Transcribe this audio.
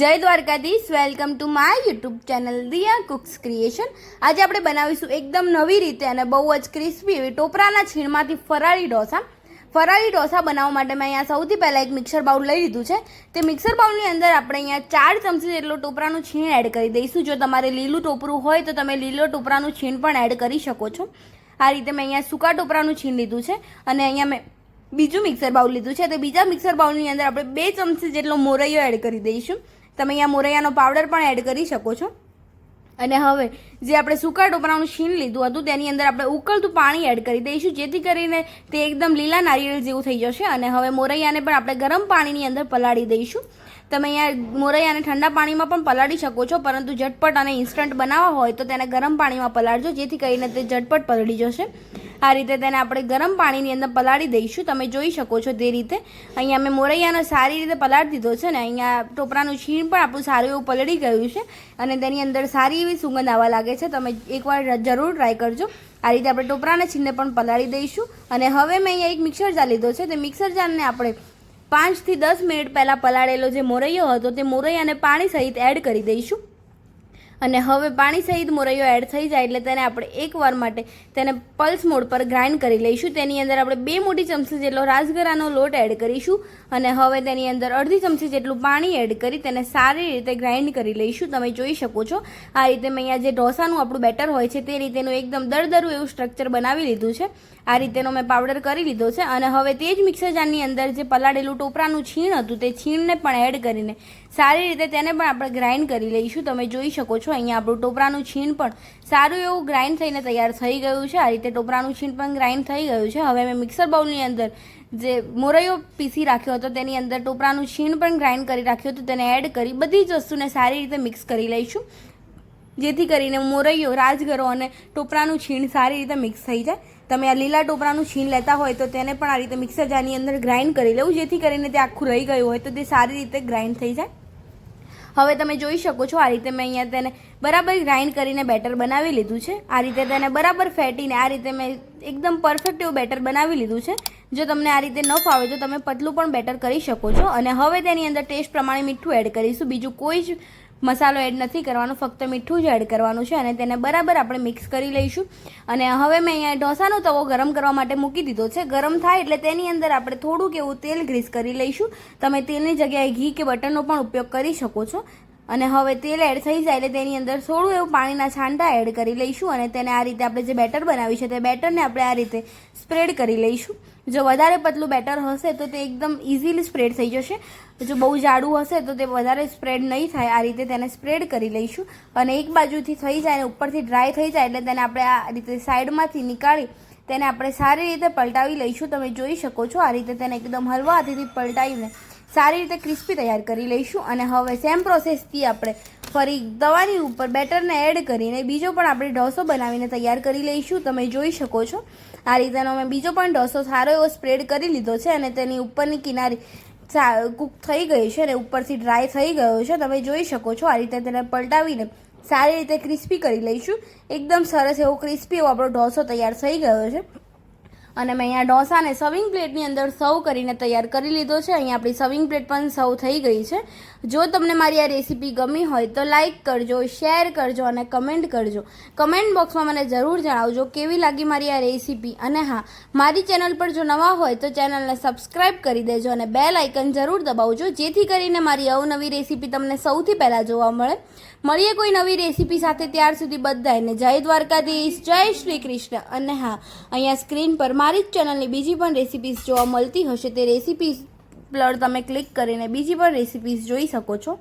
જય Dwarkadhish. Welcome to my YouTube channel Diya cooks creation આજે આપણે બનાવીશું એકદમ નવી રીતે અને બહુ જ ક્રિસ્પી એવી ટોપરાના છીણમાંથી ફરાળી ઢોસા. ફરાળી ઢોસા બનાવવા માટે મેં અહીંયા સૌથી પહેલાં એક મિક્સર બાઉલ લઈ લીધું છે. તે મિક્સર બાઉલની અંદર આપણે અહીંયા ચાર ચમચી જેટલો ટોપરાનું છીણ એડ કરી દઈશું. જો તમારે લીલું ટોપરું હોય તો તમે લીલો ટોપરાનું છીણ પણ એડ કરી શકો છો. આ રીતે મેં અહીંયા સૂકા ટોપરાનું છીણ લીધું છે અને અહીંયા મેં બીજું મિક્સર બાઉલ લીધું છે. તો બીજા મિક્સર બાઉલની અંદર આપણે બે ચમચી જેટલો મોરૈયો એડ કરી દઈશું. તમે અહીંયા મોરૈયાનો પાવડર પણ એડ કરી શકો છો. અને હવે જે આપણે સૂકા ટોપરાનું છીણ લીધું હતું, તેની અંદર આપણે ઉકળતું પાણી એડ કરી દઈશું, જેથી કરીને તે એકદમ લીલા નારિયેળ જેવું થઈ જશે. અને હવે મોરૈયાને પણ આપણે ગરમ પાણીની અંદર પલાળી દઈશું. તમે અહીંયા મોરૈયાને ઠંડા પાણીમાં પણ પલાળી શકો છો, પરંતુ ઝટપટ અને ઇન્સ્ટન્ટ બનાવવા હોય તો તેને ગરમ પાણીમાં પલાળજો, જેથી કરીને તે ઝટપટ પલળી જશે. આ રીતે તેને આપણે ગરમ પાણીની અંદર પલાળી દઈશું. તમે જોઈ શકો છો તે રીતે. અહીંયા મેં મોરૈયાનો સારી રીતે પલાળી દીધો છે ને, અહીંયા ટોપરાનું છીણ પણ આપણું સારું એવું પલળી ગયું છે અને તેની અંદર સારી એવી સુગંધ આવવા લાગે છે. તમે એકવાર જરૂર ટ્રાય કરજો. આ રીતે આપણે ટોપરાના છીણને પણ પલાળી દઈશું. અને હવે મેં અહીંયા એક મિક્સર જાર લીધો છે. તે મિક્સર જારને આપણે પાંચથી દસ મિનિટ પહેલાં પલાળેલો જે મોરૈયો હતો તે મોરૈયાને પાણી સહિત એડ કરી દઈશું. અને હવે પાણી સહિત મોરૈયો એડ થઈ જાય એટલે તેને આપણે એકવાર માટે તેને પલ્સ મોડ પર ગ્રાઇન્ડ કરી લઈશું. તેની અંદર આપણે બે મોટી ચમચી જેટલો રાજગરાનો લોટ એડ કરીશું અને હવે તેની અંદર અડધી ચમચી જેટલું પાણી એડ કરી તેને સારી રીતે ગ્રાઇન્ડ કરી લઈશું. તમે જોઈ શકો છો, આ રીતે મેં અહીંયા જે ઢોસાનું આપણું બેટર હોય છે તે રીતેનું એકદમ દરદરું એવું સ્ટ્રક્ચર બનાવી લીધું છે. આ રીતેનો મેં પાવડર કરી લીધો છે અને હવે તે જ મિક્સર જારની અંદર જે પલાળેલું ટોપરાનું છીણ હતું તે છીણને પણ એડ કરીને સારી રીતે તેને પણ આપણે ગ્રાઇન્ડ કરી લઈશું. તમે જોઈ શકો છો અહીંયા આપણું ટોપરાનું છીણ પણ સારું એવું ગ્રાઇન્ડ થઈને તૈયાર થઈ ગયું છે. આ રીતે ટોપરાનું છીણ પણ ગ્રાઇન્ડ થઈ ગયું છે. હવે મેં મિક્સર બાઉલની અંદર જે મોરૈયો પીસી રાખ્યો હતો, તેની અંદર ટોપરાનું છીણ પણ ગ્રાઇન્ડ કરી રાખ્યું હતું. તેને એડ કરી બધી જ વસ્તુને સારી રીતે મિક્સ કરી લઈશું. જેથી કરીને મોરૈયો, રાજગરો અને ટોપરાનું છીણ સારી રીતે મિક્સ થઈ જાય. તમે આ લીલા ટોપરાનું છીણ લેતા હોય તો તેને પણ આ રીતે મિક્સર જારની અંદર ગ્રાઇન્ડ કરી લેવું. જેથી કરીને તે આખું રહી ગયું હોય તો તે સારી રીતે ગ્રાઇન્ડ થઈ જાય. હવે તમે જોઈ શકો છો, આ રીતે મેં અહીંયા તેને બરાબર ગ્રાઇન્ડ કરીને બેટર બનાવી લીધું છે. આ રીતે તેને બરાબર ફેટીને આ રીતે મેં એકદમ પરફેક્ટ એવું બેટર બનાવી લીધું છે. જો તમને આ રીતે ન ફાવે તો તમે પતલું પણ બેટર કરી શકો છો. અને હવે તેની અંદર ટેસ્ટ પ્રમાણે મીઠું એડ કરીશું. બીજું કોઈ જ મસાલો એડ નથી કરવાનો, ફક્ત મીઠું જ એડ કરવાનું છે અને તેને બરાબર આપણે મિક્સ કરી લઈશું. અને હવે મેં અહીંયા ઢોસાનો તવો ગરમ કરવા માટે મૂકી દીધો છે. ગરમ થાય એટલે તેની અંદર આપણે થોડુંક એવું તેલ ગ્રીસ કરી લઈશું. તમે તેલની જગ્યાએ ઘી કે બટરનો પણ ઉપયોગ કરી શકો છો. અને હવે તેલ એડ થઈ જાય એટલે તેની અંદર થોડું એવું પાણીના છાંટા એડ કરી લઈશું અને તેને આ રીતે આપણે જે બેટર બનાવ્યું છે તે બેટરને આપણે આ રીતે સ્પ્રેડ કરી લઈશું. જો વધારે પતલું બેટર હશે તો તે એકદમ ઇઝીલી સ્પ્રેડ થઈ જશે. જો બહુ જાડું હશે તો તે વધારે સ્પ્રેડ નહીં થાય. આ રીતે તેને સ્પ્રેડ કરી લઈશું. અને એક બાજુથી થઈ જાય અને ઉપરથી ડ્રાય થઈ જાય એટલે તેને આપણે આ રીતે સાઈડમાંથી નીકાળી તેને આપણે સારી રીતે પલટાવી લઈશું. તમે જોઈ શકો છો આ રીતે તેને એકદમ હલવા હાથેથી પલટાવીને સારી રીતે ક્રિસ્પી તૈયાર કરી લઈશું. અને હવે સેમ પ્રોસેસથી આપણે ફરી દવાની ઉપર બેટરને એડ કરીને બીજો પણ આપણે ઢોસો બનાવીને તૈયાર કરી લઈશું. તમે જોઈ શકો છો. આ રીતેનો મેં બીજો પણ ઢોસો સારો એવો સ્પ્રેડ કરી લીધો છે અને તેની ઉપરની કિનારી કૂક થઈ ગઈ છે અને ઉપરથી ડ્રાય થઈ ગયો છે. તમે જોઈ શકો છો આ રીતે તેને પલટાવીને સારી રીતે ક્રિસ્પી કરી લઈશું. એકદમ સરસ એવો ક્રિસ્પી એવો આપણો ઢોસો તૈયાર થઈ ગયો છે. અને મેં અહીંયા ઢોસાને સર્વિંગ પ્લેટની અંદર સર્વ કરીને તૈયાર કરી લીધો છે. અહીંયા આપણી સર્વિંગ પ્લેટ પણ સર્વ થઈ ગઈ છે. જો તમને મારી આ રેસીપી ગમી હોય તો લાઇક કરજો શેર કરજો અને કમેન્ટ કરજો. કમેન્ટ બોક્સમાં મને જરૂર જણાવજો કેવી લાગી મારી આ રેસીપી અને હા, મારી ચેનલ પર જો નવા હોય તો ચેનલને સબસ્ક્રાઇબ કરી દેજો અને બેલ આઇકન જરૂર દબાવજો, જેથી કરીને મારી અવનવી રેસીપી તમને સૌથી પહેલાં જોવા મળે. મળીએ કોઈ નવી રેસીપી સાથે, ત્યાર સુધી બધાને જય દ્વારકાધીશ, જય શ્રી કૃષ્ણ. અને હા, અહીંયા સ્ક્રીન પર મારી જ ચેનલની બીજી પણ રેસિપીઝ જોવા મળતી હશે તે રેસીપીઝ પર તમે ક્લિક કરીને બીજી પણ રેસીપીઝ જોઈ શકો છો.